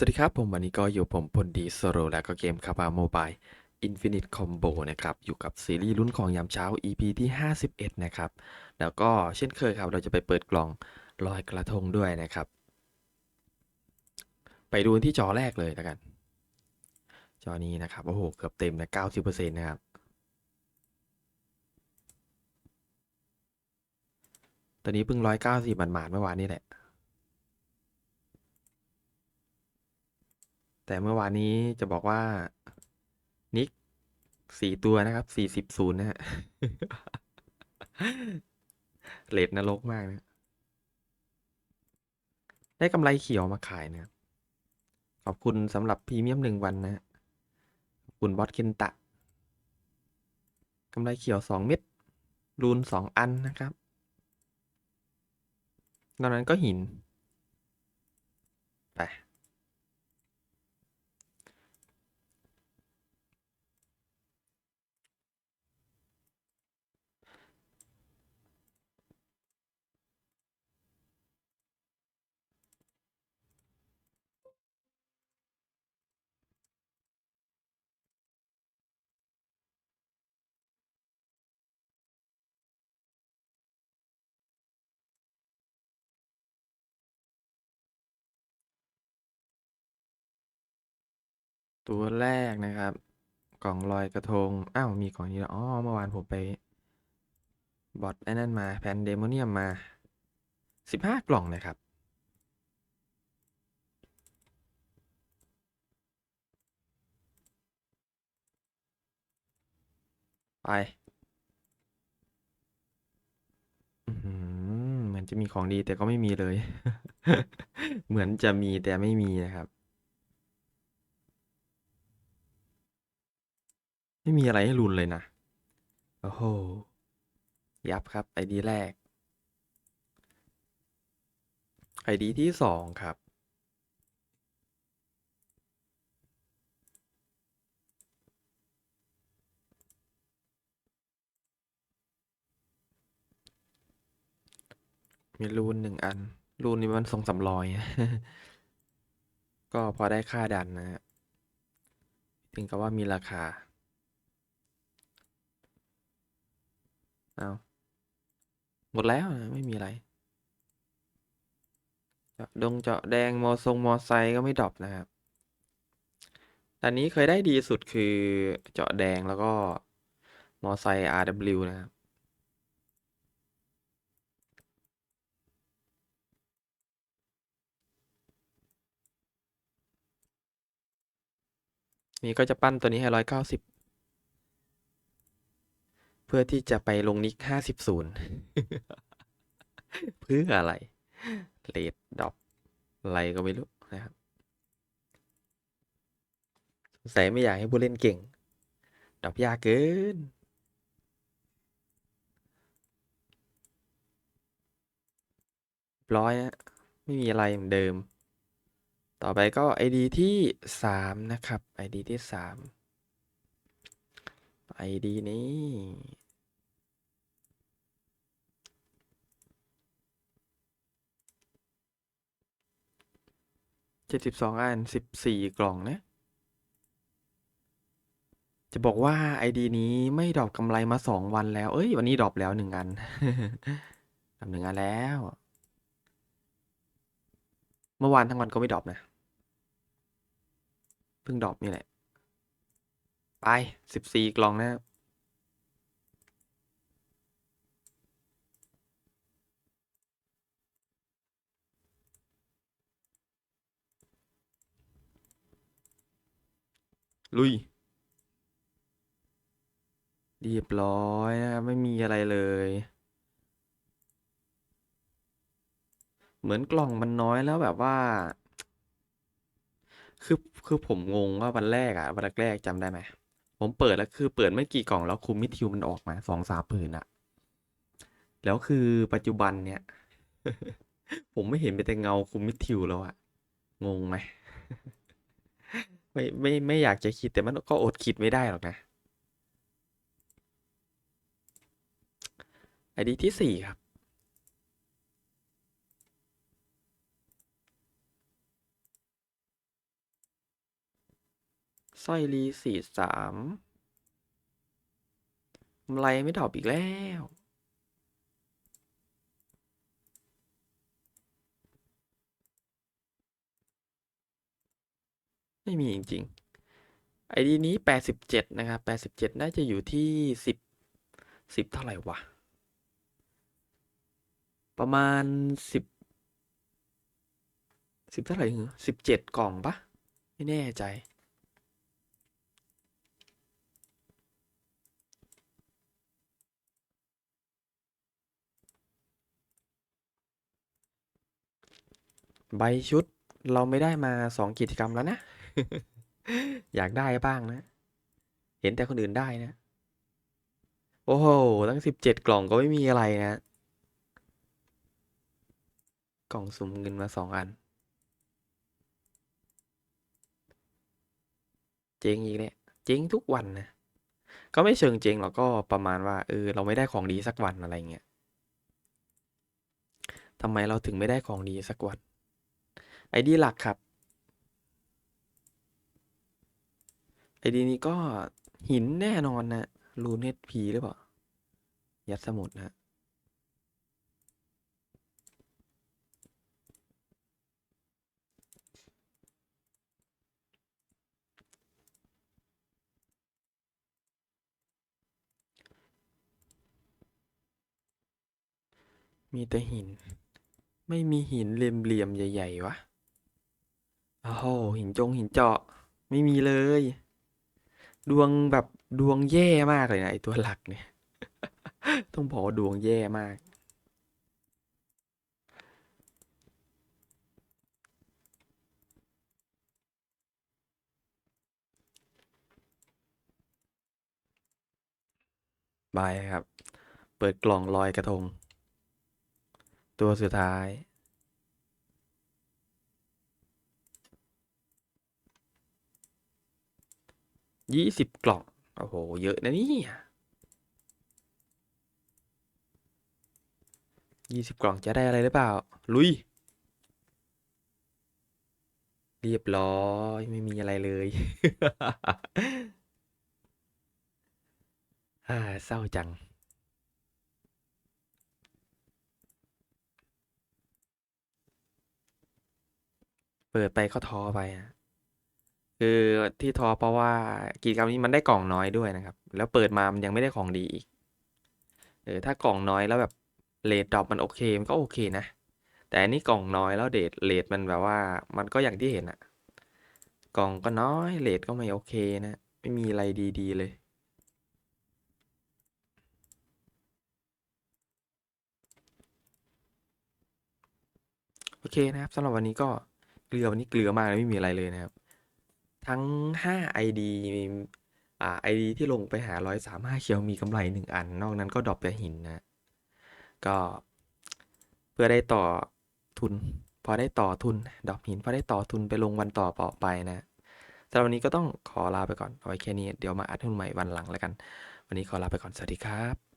สวัสดีครับผมวันนี้ก็อยู่ผมพลดีโซโรและก็เกมคาบาโมบาย Infinite Combo นะครับ อยู่กับซีรีส์ลุ้นของยามเช้า EP ที่ 51 นะครับ แล้วก็เช่นเคยครับ เราจะไปเปิดกล่องลอยกระทงด้วยนะครับ ไปดูที่จอแรกเลยแล้วกัน จอนี้นะครับ โอ้โห เกือบเต็มนะ90%นะครับ ตอนนี้เพิ่ง 190หมาดๆเมื่อวานนี้แหละ แต่เมื่อวานนี้จะบอกว่า นิกสี่ตัวนะครับสี่สิบศูนย์นะฮะเลทนรกมากนะได้กำไรเขียวมาขายนะ ขอบคุณสำหรับพรีเมียมหนึ่งวันนะขอบคุณบอสเคนตะกำไรเขียวสองเม็ดรูนสองอันนะครับนอกนั้นก็หิน ตัวแรกนะครับ กล่องลอยกระทง อ้าว มีกล่องนี้แล้วอ๋อเมื่อวานผมไป บอทไอ้นั่นมาแพนเดโมเนียมมาสิบห้ากล่องนะครับ ไปเหมือนจะมีของดีแต่ก็ไม่มีเลย เหมือนจะมีแต่ไม่มีนะครับ ไม่มีอะไรให้รุนเลยนะ โอ้โห ยับครับไอดีแรกไอดีที่สองครับ มีรูนหนึ่งอัน รูนนี่มันทรงสำรอย ก็พอได้ค่าดันนะฮะถึงกับว่ามีราคา เอาหมดแล้วนะไม่มีอะไร เจาะดงเจาะแดงมอทรงมอไซก็ไม่ดรอปนะครับตอนนี้เคยได้ดีสุดคือเจาะแดงแล้วก็มอไซ RW นะครับ นี่ก็จะปั้นตัวนี้ให้ร้อยเก้าสิบ เพื่อที่จะไปลงนิกห้าสิบศูนย์เพื่ออะไรเลดดอปอะไรก็ไม่รู้นะครับสงสัยไม่อยากให้ผู้เล่นเก่ง ดอปยากเกินร้อยนะไม่มีอะไรเหมือนเดิม ต่อไปก็ ID ที่สามนะครับ ID ที่สาม ID นี้ เจ็ดสิบสองอันสิบสี่กล่องนะ จะบอกว่า ID นี้ไม่ดรอปกำไรมาสองวันแล้ว เอ้ย วันนี้ดรอปแล้วหนึ่งอันดรอปหนึ่งอันแล้ว เมื่อวานทั้งวันก็ไม่ดรอปนะ เพิ่งดรอปนี่แหละ ไปสิบสี่กล่องนะครับลุย เรียบร้อยนะไม่มีอะไรเลย เหมือนกล่องมันน้อยแล้วแบบว่า คือคือผมงงว่าวันแรกอะวันแรกจำได้ไหม ผมเปิดแล้วคือเปิดไม่กี่กล่องแล้วคุมมิทิวมันออกมาสองสามผืนอะแล้วคือปัจจุบันเนี่ย ผมไม่เห็นเป็นแต่เงาคุมมิทิวแล้วอะงงไหมไม่ไม่ไม่อยากจะคิดแต่มันก็อดคิดไม่ได้หรอกนะไอดีที่สี่ครับ ร้อยรีสี่สามกำไรไม่ดรอปอีกแล้ว ไม่มีจริงๆไอดีนี้แปดสิบเจ็ดนะครับแปดสิบเจ็ดน่าจะอยู่ที่สิบสิบเท่าไหร่วะ ประมาณสิบสิบเท่าไหร่เหรอสิบเจ็ดกล่องปะไม่แน่ใจ ใบชุดเราไม่ได้มาสองกิจกรรมแล้วนะ อยากได้บ้างนะ เห็นแต่คนอื่นได้นะ โอ้โห ตั้งสิบเจ็ดกล่องก็ไม่มีอะไรนะ กล่องสุ่มเงินมาสองอัน เจ๊งอีกแล้วเจ๊งทุกวันนะ ก็ไม่เชิงเจ๊งหรอกก็ประมาณว่าเออเราไม่ได้ของดีสักวันอะไรเงี้ยทำไมเราถึงไม่ได้ของดีสักวัน ไอดีหลักครับไอดีนี้ก็หินแน่นอนนะรูเน็ตพีหรือเปล่า ยัดสมุดนะมีแต่หิน ไม่มีหินเหลี่ยมๆใหญ่ ๆ วะ โอ้โหหินจงหินเจาะไม่มีเลย ดวงแบบดวงแย่มากเลยนะไอตัวหลักเนี่ย ต้องบอกดวงแย่มากบายครับ เปิดกล่องลอยกระทง ตัวสุดท้าย ยี่สิบกล่อง โอ้โห เยอะนะนี่ยี่สิบกล่องจะได้อะไรหรือเปล่า ลุย เรียบร้อย ไม่มีอะไรเลย อ่า เศร้าจังเปิดไปก็ท้อไปอะ คือที่ท้อเพราะว่ากิจกรรมนี้มันได้กล่องน้อยด้วยนะครับ แล้วเปิดมามันยังไม่ได้ของดีอีกเออถ้ากล่องน้อยแล้วแบบเรทดรอปมันโอเคมันก็โอเคนะ แต่อันนี้กล่องน้อยแล้วเดทเรทมันแบบว่า มันก็อย่างที่เห็นอะกล่องก็น้อยเรทก็ไม่โอเคนะ ไม่มีอะไรดีๆเลยโอเคนะครับสำหรับวันนี้ก็เกลือวันนี้เกลือมากเลยไม่มีอะไรเลยนะครับ ทั้ง 5 ID มีอ่า ID ที่ลงไปหา135เคียวมีกำไร 1 อัน นอกนั้นก็ดรอปแต่หินนะ ก็เพื่อได้ต่อทุน พอได้ต่อทุนดรอปหิน พอได้ต่อทุนไปลงวันต่อต่อไปนะสำหรับวันนี้ก็ต้องขอลาไปก่อน เอาไว้แค่นี้ เดี๋ยวมาอัดหุ้นใหม่วันหลังแล้วกัน วันนี้ขอลาไปก่อน สวัสดีครับ